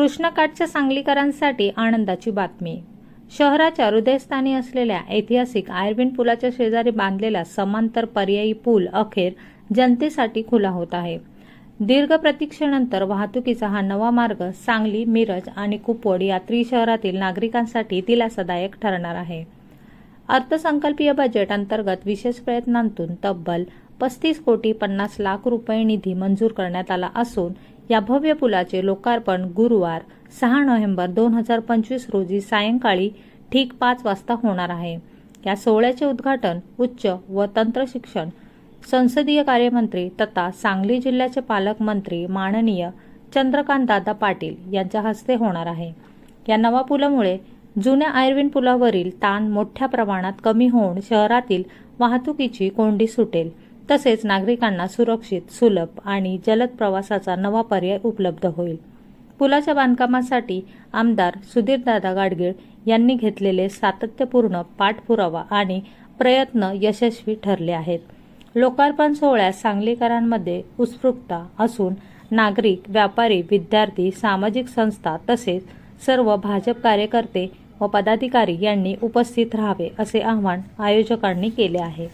कृष्णकाठच्या सांगलीकरांसाठी आनंदाची बातमी. शहराच्या हृदयस्थानी असलेल्या ऐतिहासिक आयर्विन पुलाच्या शेजारी बांधलेला समांतर पर्यायी पूल अखेर जनतेसाठी खुला होत आहे. दीर्घ प्रतीक्षेनंतर वाहतुकीचा हा नवा मार्ग सांगली मिरज आणि कुपवड या त्रिशहरातील नागरिकांसाठी दिलासादायक ठरणार आहे. अर्थसंकल्पीय बजेट अंतर्गत विशेष प्रयत्नांतून तब्बल पस्तीस कोटी पन्नास लाख रुपये निधी मंजूर करण्यात आला असून या भव्य पुलाचे लोकार्पण गुरुवार सहा नोव्हेंबर दोन हजार पंचवीस रोजी सायंकाळी ठीक पाच वाजता होणार आहे. या सोहळ्याचे उद्घाटन उच्च व तंत्र शिक्षण संसदीय कार्यमंत्री तथा सांगली जिल्ह्याचे पालकमंत्री माननीय चंद्रकांत दादा पाटील यांच्या हस्ते होणार आहे. या नवा पुलामुळे जुन्या आयर्विन पुलावरील ताण मोठ्या प्रमाणात कमी होऊन शहरातील वाहतुकीची कोंडी सुटेल. तसेच नागरिकांना सुरक्षित सुलभ आणि जलद प्रवासाचा नवा पर्याय उपलब्ध होईल. पुलाच्या बांधकामासाठी आमदार सुधीरदादा गाडगीळ यांनी घेतलेले सातत्यपूर्ण पाठपुरावा आणि प्रयत्न यशस्वी ठरले आहेत. लोकार्पण सोहळ्यास सांगलीकरांमध्ये उत्स्फूर्तता असून नागरिक व्यापारी विद्यार्थी सामाजिक संस्था तसेच सर्व भाजप कार्यकर्ते व पदाधिकारी यांनी उपस्थित राहावे असे आवाहन आयोजकांनी केले आहे.